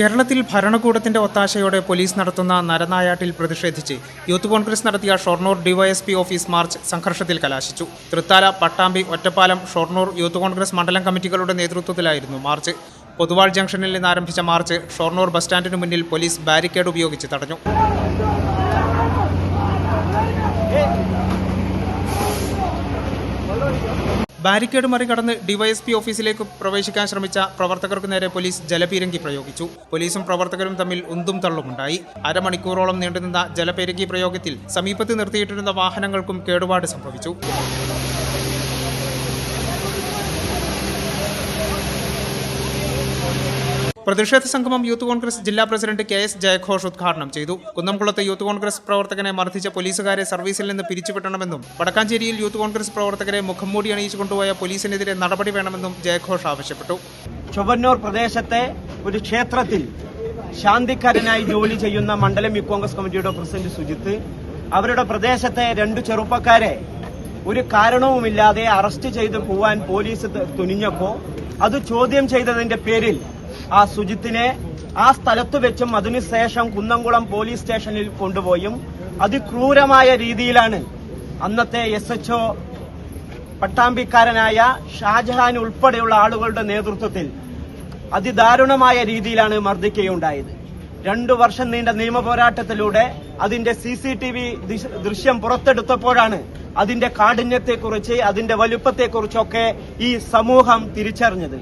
കേരളത്തിൽ ഭരണകൂടത്തിന്റെ ഒത്താശയോടെ പോലീസ് നടത്തുന്ന നരനായാട്ടിൽ പ്രതിഷേധിച്ച് യൂത്ത് കോൺഗ്രസ് നടത്തിയ ഷൊർണൂർ ഡിവൈഎസ്പി ഓഫീസ് മാർച്ച് സംഘർഷത്തിൽ കലാശിച്ചു. തൃത്താല പട്ടാമ്പി ഒറ്റപ്പാലം ഷൊർണൂർ യൂത്ത് കോൺഗ്രസ് മണ്ഡലം കമ്മിറ്റികളുടെ നേതൃത്വത്തിലായിരുന്നു മാർച്ച്. പൊതുവാൾ ജംഗ്ഷനിൽ നിന്ന് ആരംഭിച്ച മാർച്ച് ഷൊർണൂർ ബസ് സ്റ്റാൻഡിന് മുന്നിൽ പോലീസ് ബാരിക്കേഡ് ഉപയോഗിച്ച് തടഞ്ഞു. ബാരിക്കേഡ് മറികടന്ന് ഡിവൈഎസ്പി ഓഫീസിലേക്ക് പ്രവേശിക്കാൻ ശ്രമിച്ച പ്രവർത്തകർക്ക് നേരെ പോലീസ് ജലപീരങ്കി പ്രയോഗിച്ചു. പോലീസും പ്രവർത്തകരും തമ്മിൽ ഉന്തും തള്ളുമുണ്ടായി. അരമണിക്കൂറോളം നീണ്ടുനിന്ന ജലപീരങ്കി പ്രയോഗത്തിൽ സമീപത്ത് നിർത്തിയിട്ടിരുന്ന വാഹനങ്ങൾക്കും കേടുപാട് സംഭവിച്ചു. പ്രതിഷേധ സംഗമം യൂത്ത് കോൺഗ്രസ് ജില്ലാ പ്രസിഡന്റ് കെ എസ് ജയഘോഷ് ഉദ്ഘാടനം ചെയ്തു. കുന്നംകുളത്തെ യൂത്ത് കോൺഗ്രസ് പ്രവർത്തകനെ മർദ്ദിച്ച പോലീസുകാരെ സർവീസിൽ നിന്ന് പിരിച്ചുവിടണമെന്നും വടക്കാഞ്ചേരിയിൽ യൂത്ത് കോൺഗ്രസ് പ്രവർത്തകരെ മുഖംമൂടി അണിയിച്ചു കൊണ്ടുപോയ പോലീസിനെതിരെ നടപടി വേണമെന്നും ജയഘോഷ് ആവശ്യപ്പെട്ടു. ചൊവ്വന്നൂർ പ്രദേശത്തെ ഒരു ക്ഷേത്രത്തിൽ ശാന്തിക്കാരനായി ജോലി ചെയ്യുന്ന മണ്ഡലം യൂത്ത് കോൺഗ്രസ് കമ്മിറ്റിയുടെ പ്രസിഡന്റ് സുജിത്ത് അവരുടെ പ്രദേശത്തെ രണ്ട് ചെറുപ്പക്കാരെ ഒരു കാരണവുമില്ലാതെ അറസ്റ്റ് ചെയ്ത് പോവാൻ പോലീസ് തുനിഞ്ഞപ്പോൾ തുനിഞ്ഞപ്പോ അത് ചോദ്യം ചെയ്തതിന്റെ പേരിൽ ആ സുജിത്തിനെ ആ സ്ഥലത്ത് വെച്ചും അതിനുശേഷം കുന്നംകുളം പോലീസ് സ്റ്റേഷനിൽ കൊണ്ടുപോയും. അതിക്രൂരമായ രീതിയിലാണ് അന്നത്തെ എസ് എച്ച് ഒ പട്ടാമ്പിക്കാരനായ ഷാജഹാൻ ഉൾപ്പെടെയുള്ള ആളുകളുടെ നേതൃത്വത്തിൽ അതിദാരുണമായ രീതിയിലാണ് മർദ്ദിക്കുകയുണ്ടായത്. രണ്ടു വർഷം നീണ്ട നിയമ പോരാട്ടത്തിലൂടെ അതിന്റെ സി സി ടി വി ദൃശ്യം പുറത്തെടുത്തപ്പോഴാണ് അതിന്റെ കാഠിന്യത്തെക്കുറിച്ച് അതിന്റെ വലുപ്പത്തെക്കുറിച്ചൊക്കെ ഈ സമൂഹം തിരിച്ചറിഞ്ഞത്.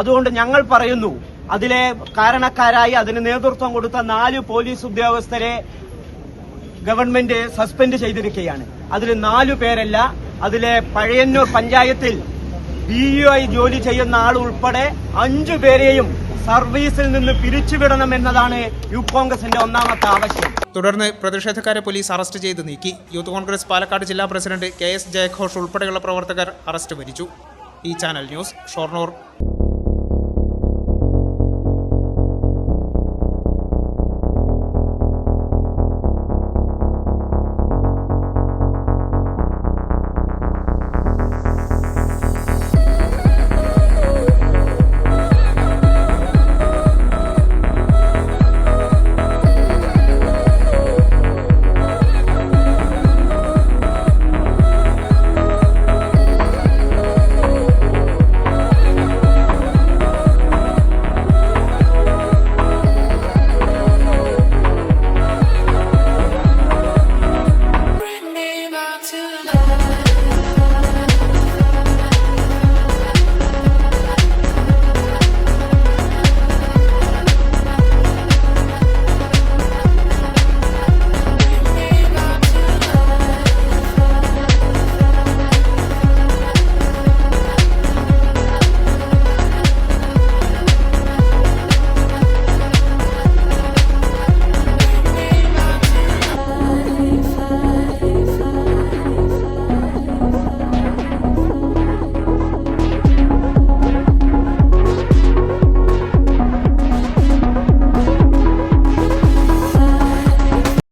അതുകൊണ്ട് ഞങ്ങൾ പറയുന്നു അതിലെ കാരണക്കാരായി അതിന് നേതൃത്വം കൊടുത്ത നാല് പോലീസ് ഉദ്യോഗസ്ഥരെ ഗവൺമെന്റ് സസ്പെൻഡ് ചെയ്തിരിക്കുകയാണ്. അതിൽ നാലു പേരല്ല അതിലെ പഴയന്നൂർ പഞ്ചായത്തിൽ ബി ജോലി ചെയ്യുന്ന ആൾ ഉൾപ്പെടെ അഞ്ചു പേരെയും സർവീസിൽ നിന്ന് പിരിച്ചുവിടണം എന്നതാണ് യൂത്ത് കോൺഗ്രസിന്റെ ഒന്നാമത്തെ ആവശ്യം. തുടർന്ന് പ്രതിഷേധക്കാരെ പോലീസ് അറസ്റ്റ് ചെയ്ത് നീക്കി. യൂത്ത് കോൺഗ്രസ് പാലക്കാട് ജില്ലാ പ്രസിഡന്റ് കെ എസ് ജയഘോഷ് ഉൾപ്പെടെയുള്ള പ്രവർത്തകർ അറസ്റ്റ് വരിച്ചു. ഈ ചാനൽ ന്യൂസ് ഷൊർണൂർ.